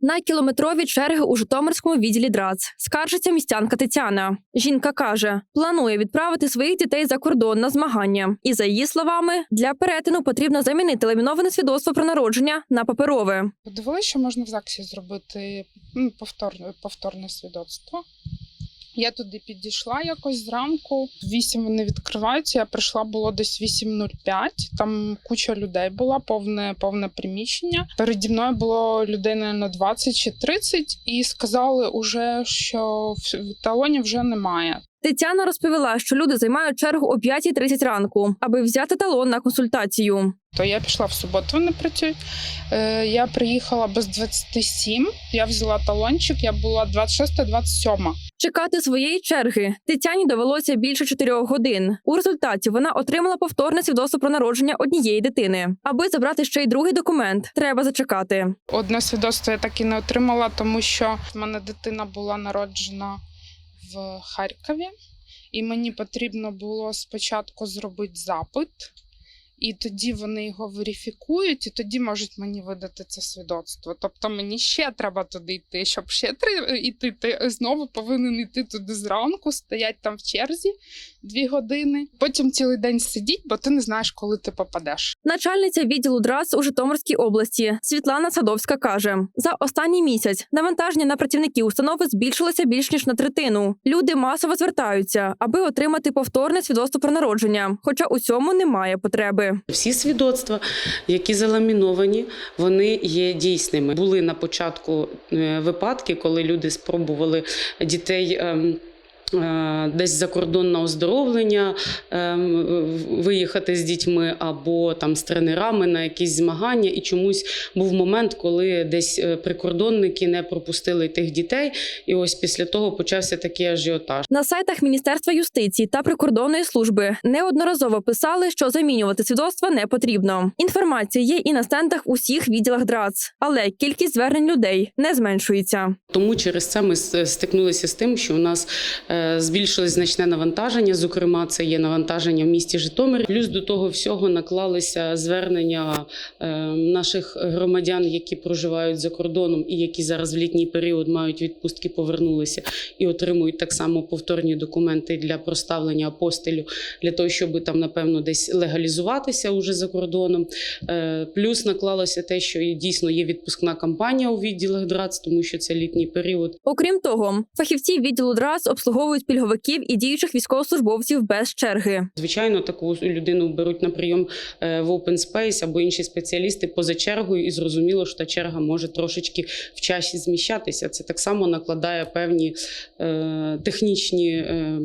На кілометрові черги у Житомирському відділі ДРАЦ скаржиться містянка Тетяна. Жінка каже, планує відправити своїх дітей за кордон на змагання. І за її словами, для перетину потрібно замінити ламіноване свідоцтво про народження на паперове. Подивилися, що можна в ЗАГСі зробити повторне, повторне свідоцтво. Я туди підійшла якось зранку. Вісім вони відкриваються. Я прийшла було десь 8.05. Там куча людей була, повне, повне приміщення. Переді мною було людей на 20 чи 30, і сказали уже, що в талоні вже немає. Тетяна розповіла, що люди займають чергу о 5.30 ранку, аби взяти талон на консультацію. То я пішла в суботу, вони працюють. Е, я приїхала без 27, я взяла талончик, я була 26-27. Чекати своєї черги Тетяні довелося більше чотирьох годин. У результаті вона отримала повторне свідоцтво про народження однієї дитини. Аби забрати ще й другий документ, треба зачекати. Одне свідоцтво я так і не отримала, тому що в мене дитина була народжена в Харкові, і мені потрібно було спочатку зробити запит, і тоді вони його верифікують, і тоді можуть мені видати це свідоцтво. Тобто мені ще треба туди йти, щоб ще три йти. Ти знову повинен йти туди зранку, стоять там в черзі дві години. Потім цілий день сидіть, бо ти не знаєш, коли ти попадеш. Начальниця відділу ДРАЦ у Житомирській області Світлана Садовська каже: за останній місяць навантаження на працівників установи збільшилося більш ніж на третину. Люди масово звертаються, аби отримати повторне свідоцтво про народження, хоча у цьому немає потреби. Всі свідоцтва, які заламіновані, вони є дійсними. Були на початку е, випадки, коли люди спробували дітей. Е, Десь за кордон на оздоровлення ем, виїхати з дітьми або там з тренерами на якісь змагання. І чомусь був момент, коли десь е, прикордонники не пропустили тих дітей. І ось після того почався такий ажіотаж. На сайтах Міністерства юстиції та прикордонної служби неодноразово писали, що замінювати свідоцтва не потрібно. Інформація є і на стендах усіх відділах ДРАЦ, але кількість звернень людей не зменшується. Тому через це ми стикнулися з тим, що у нас е, збільшилось значне навантаження. Зокрема, це є навантаження в місті Житомир. Плюс до того всього наклалися звернення е, наших громадян, які проживають за кордоном і які зараз в літній період мають відпустки, повернулися і отримують так само повторні документи для проставлення апостилю для того, щоб там напевно десь легалізуватися уже за кордоном. Е, Плюс наклалося те, що дійсно є відпускна кампанія у відділах ДРАЦ, тому що це літній період. Окрім того, фахівці відділу ДРАЦ обслуговують пільговиків і діючих військовослужбовців без черги. Звичайно, таку людину беруть на прийом е, в open space або інші спеціалісти поза чергою, і зрозуміло, що та черга може трошечки в часі зміщатися. Це так само накладає певні е, технічні, е,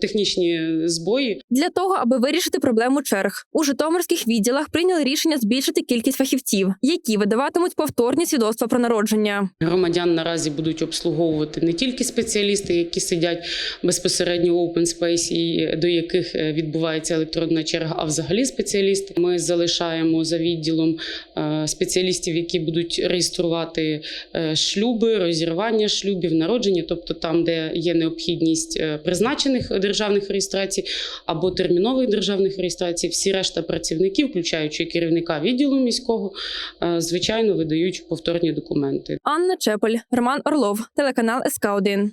технічні збої. Для того, аби вирішити проблему черг, у житомирських відділах прийняли рішення збільшити кількість фахівців, які видаватимуть повторні свідоцтва про народження. Громадян наразі будуть обслуговувати не тільки спеціалісти, які сидять безпосередньо в open space, і до яких е, відбувається електронна черга, а взагалі спеціалісти. Ми залишаємо за відділом е, спеціалістів, які будуть реєструвати е, шлюби, розірвання шлюбів, народження, тобто там, де є необхідність призначених державних реєстрацій або термінових державних реєстрацій. Всі решта працівників, включаючи керівника відділу міського, звичайно видають повторні документи. Анна Чепель, Роман Орлов, телеканал СК 1